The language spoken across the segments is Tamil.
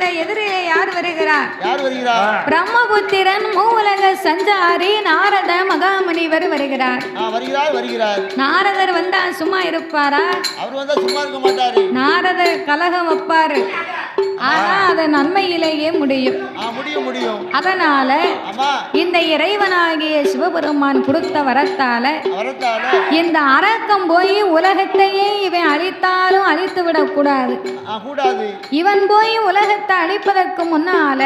இந்த எதிரிலே யார் வருகிறார்? யார் வருகிறார்? பிரம்மபுத்திரன் மூவுலக சஞ்சாரி நாரத மகாமுனிவர் வருகிறார். வருகிறார் வருகிறார். நாரதர் வந்தா சும்மா இருப்பாரா? அவர் வந்தா சும்மா இருக்க மாட்டாரு. நாரதர் கலகம் வைப்பாரு. ஆனா அது நன்மையிலேயே முடியும். அதனால இந்த இறைவனாகிய சிவபெருமான் கொடுத்த வரத்தால இந்த அரக்கம் போய் உலகத்தையே இவன் அழித்தாலும் அழித்து விடக்கூடாது இவன் போய் உலகத்தை அழிப்பதற்கு முன்னால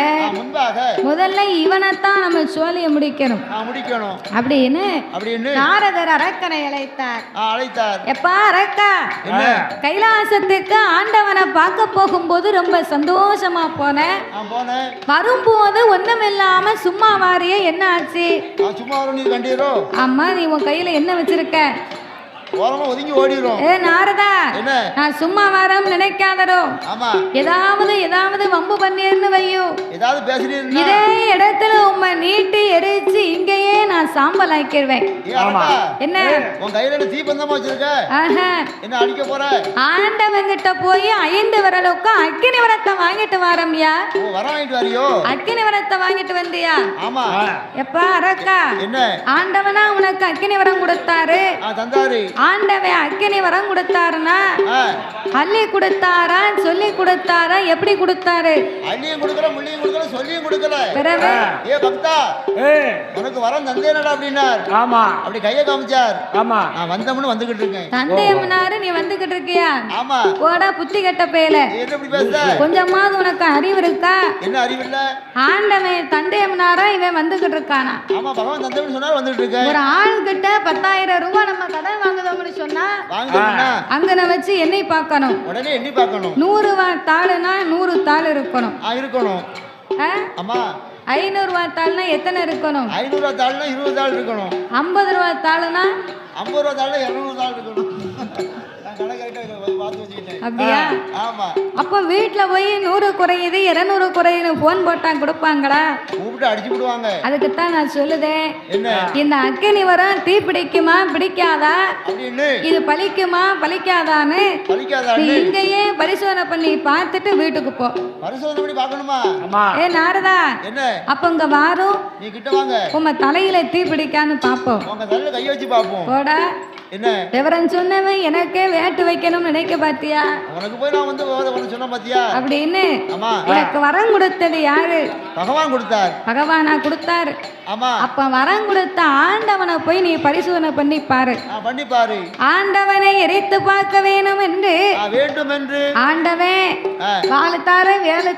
முதல்ல இவனைத்தான் நம்ம சோழிய முடிக்கணும். அப்படின்னு நாரதர் அரக்கனை அழைத்தார். எப்பா அரக்கா கைலாசத்துக்கு ஆண்டவனை பார்க்க போகும்போது ரொம்ப சந்தோஷமா போனேன். ஆ போனேன். வரும்போது ஒண்ணுமில்லாம சும்மா வாரியே என்ன ஆச்சு சும்மா வரும் நீ கண்டீரோ? அம்மா நீ உன் கையில என்ன வச்சிருக்க? ஓரமா ஒதுங்கி ஓடிரும். ஏ நாரதா நான் சும்மா வரேன்னு நினைக்காதரோ ஆமா. ஏதாவது ஏதாவது வம்பு பண்ணிருன்னு வையோ. ஏதாவது இதே இடத்துல உம்மை நீட்டி எரிச்சு இங்கேயே நான் சாம்பல் ஆக்கிடுவேன் என்ன? உன் கையில என்ன தீப்பந்தமா வச்சிருக்க? என்ன அடிக்க போற? ஆண்டவங்கிட்ட போய் ஐந்து விரலுக்கு அக்கினி விரத்தை வாங்கிட்டு வாரம்யா. வர வாங்கிட்டு வரியோ? அக்கினி விரத்தை வாங்கிட்டு வந்தியா? ஆமா. எப்பா அரக்கா என்ன? ஆண்டவனா உனக்கு அக்கினி வரம் கொடுத்தாரு. தந்தாரு. ஆண்டவன் அக்கினி வரம் கொடுத்தாருன்னா? ஆ. அள்ளி கொடுத்தாரா சொல்லி கொடுத்தாரா எப்படி கொடுத்தாரு? அள்ளியும் கொடுக்கல முள்ளியும் கொடுக்கல சொல்லியும் கொடுக்கல. பிறகு ஏ பக்தா உனக்கு வரம் அப்படின்னார்? ஆமா. அப்படி கையை காமிச்சார். ஆமா. நான் வந்தோம்னு வந்துகிட்டு இருக்கேன். தந்தையம்னாரு நீ வந்துகிட்டு இருக்கியா? ஆமா. போடா புத்தி கெட்ட பேல நீ என்ன இப்படி பேசுற? கொஞ்சமாவது உனக்கு அறிவு இருக்கா? என்ன ஆண்டவன் தந்தையம்னாரா இவன் வந்துகிட்டு இருக்கானா? ஆமா பகவான் இருக்கேன். ஒரு ஆள் கிட்ட பத்தாயிரம் ரூபாய் நம்ம கடன் வாங்குதோம்னு சொன்னா அங்கன வச்சு எண்ணெய் பார்க்கணும். உடனே பார்க்கணும். நூறு ரூபா தாளுனா நூறு தாள் இருக்கணும். ஆ இருக்கணும். ஆ? ஆமா ஐநூறு ரூபா தாள்னா எத்தனை இருக்கணும்? ஐநூறு ரூபா தாள்னா இருபது தாள் இருக்கணும். ஐம்பது ரூபா தாளுனா? ஐம்பது ரூபா தாள்னா இருநூறு தாள் இருக்கணும். அப்படியா? ஆமா. அப்போ வீட்டில் போய் நூறு குறையுது இரநூறு குறையுது ஃபோன் போட்டா கொடுப்பாங்களா? கூப்பிட்டு அடிச்சு விடுவாங்க. அதுக்குத்தான் நான் சொல்லுதேன். என்ன? இந்த அக்கினி வரம் தீ பிடிக்குமா பிடிக்காதா? இது பலிக்குமா பலிக்காதான்னு? நீ இங்கேயே பரிசோதனை பண்ணி பார்த்துட்டு வீட்டுக்கு போ. பரிசோதனை பண்ணி பார்க்கணுமா? ஆமா. ஏ நாரதா. என்ன? அப்ப இங்க வாரும் நீ கிட்ட வாங்க. உம்ம தலையில தீ பிடிக்கான்னு பார்ப்போம். உங்க தலையில கை வச்சு பார்ப்போம். போடா. என்ன? விவரம் சொன்னவன் எனக்கே வேட்டு வைக்கணும்னு நினைக்க பாத்தியா? உனக்கு போய் நான் வந்து உனக்கு சொன்ன பாத்தியா? அப்படின்னு ஆமா. எனக்கு வரம் கொடுத்தது யாரு? பகவான் கொடுத்தார். பகவானா கொடுத்தாரு. ஆமா. அப்ப வரம் கொடுத்த ஆண்டவனை போய் நீ பரிசோதனை பண்ணி பாரு. பண்ணி பாரு. ஆண்டவனை எரித்து பார்க்க வேணும் என்று வேண்டும் என்று ஆண்டவன் காலத்தார வேலை